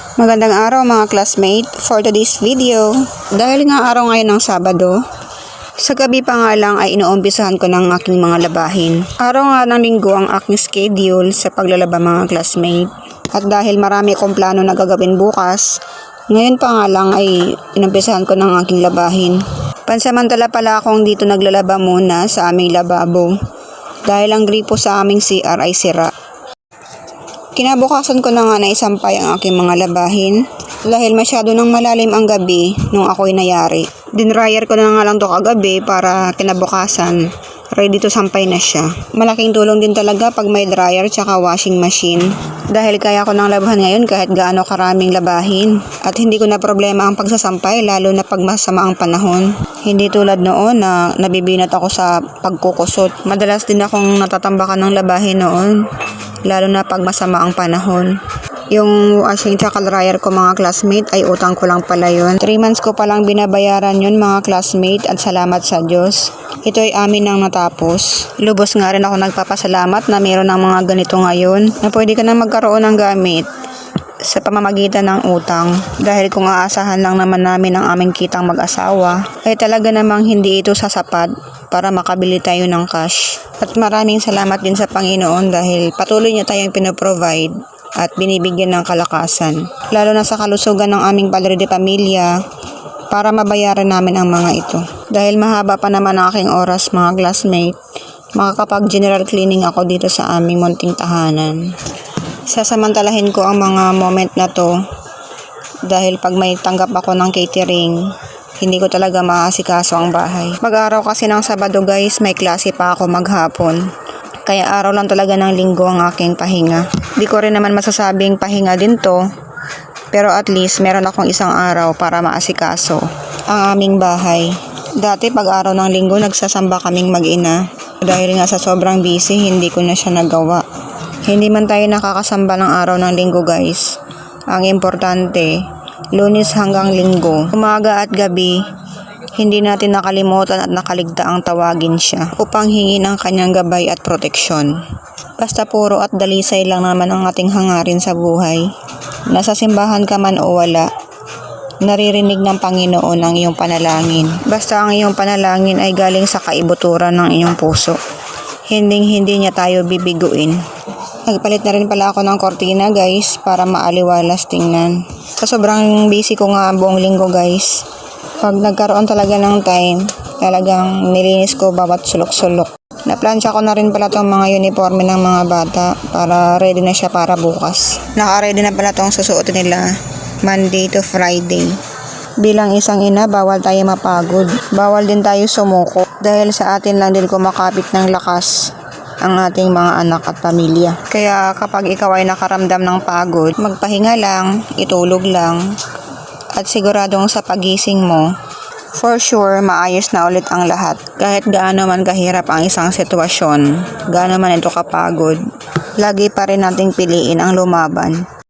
Magandang araw mga classmate for today's video. Dahil nga araw ngayon ng Sabado, sa gabi pa nga lang ay inuumpisahan ko ng aking mga labahin. Araw nga ng linggo ang aking schedule sa paglalaba mga classmate. At dahil marami akong plano na gagawin bukas, ngayon pa nga lang ay inumpisahan ko ng aking labahin. Pansamantala pala akong dito naglalaba muna sa aming lababo. Dahil ang gripo sa aming CR ay sira. Kinabukasan ko na nga na isampay ang aking mga labahin dahil masyado nang malalim ang gabi nung ako'y nayari. Dinryer ko na nga lang to kagabi para kinabukasan ready to sampay na siya. Malaking tulong din talaga pag may dryer tsaka washing machine. Dahil kaya ko nang labahan ngayon kahit gaano karaming labahin. At hindi ko na problema ang pagsasampay lalo na pag masama ang panahon. Hindi tulad noon na nabibinat ako sa pagkukusot. Madalas din akong natatambakan ng labahin noon. Lalo na pag masama ang panahon. Yung washing tsaka dryer ko mga classmate ay utang ko lang pala yun. 3 months ko palang binabayaran yun mga classmate at salamat sa Diyos. Ito ay amin nang natapos. Lubos nga rin ako nagpapasalamat na meron ng mga ganito ngayon na pwede ka na magkaroon ng gamit sa pamamagitan ng utang. Dahil kung aasahan lang naman namin ang aming kitang mag-asawa, ay talaga namang hindi ito sasapat para makabili tayo ng cash. At maraming salamat din sa Panginoon dahil patuloy niya tayong pinoprovide at binibigyan ng kalakasan. Lalo na sa kalusugan ng aming padre de pamilya para mabayaran namin ang mga ito. Dahil mahaba pa naman ang aking oras mga classmate, makakapag general cleaning ako dito sa aming munting tahanan. Sasamantalahin ko ang mga moment na to dahil pag may tanggap ako ng catering, hindi ko talaga maasikaso ang bahay. Pag-araw kasi ng Sabado guys, may klase pa ako maghapon. Kaya araw lang talaga ng linggo ang aking pahinga. Di ko rin naman masasabing pahinga din to. Pero at least meron akong isang araw para maasikaso ang aming bahay. Dati pag araw ng linggo nagsasamba kaming mag-ina. Dahil nga sa sobrang busy, hindi ko na siya nagawa. Hindi man tayo nakakasamba ng araw ng linggo guys. Ang importante, lunes hanggang linggo, umaga at gabi, hindi natin nakalimutan at nakaligtaang tawagin siya upang hingin ang kanyang gabay at proteksyon. Basta puro at dalisay lang naman ang ating hangarin sa buhay. Nasa simbahan ka man o wala, naririnig ng Panginoon ang iyong panalangin. Basta ang iyong panalangin ay galing sa kaibuturan ng iyong puso. Hinding hindi niya tayo bibiguin. Nagpalit na rin pala ako ng kortina guys para maaliwalas tingnan. Sa sobrang busy ko nga buong linggo guys, pag nagkaroon talaga ng time, talagang nilinis ko bawat sulok-sulok. Naplansya ko na rin pala tong mga uniforme ng mga bata para ready na siya para bukas. Naka-ready na pala tong susuotin nila Monday to Friday. Bilang isang ina, bawal tayo mapagod. Bawal din tayo sumuko dahil sa atin lang din kumakapit ng lakas ang ating mga anak at pamilya. Kaya kapag ikaw ay nakaramdam ng pagod, magpahinga lang, itulog lang, at siguradong sa pagising mo, for sure, maayos na ulit ang lahat. Kahit gaano man kahirap ang isang sitwasyon, gaano man ito kapagod, lagi pa rin nating piliin ang lumaban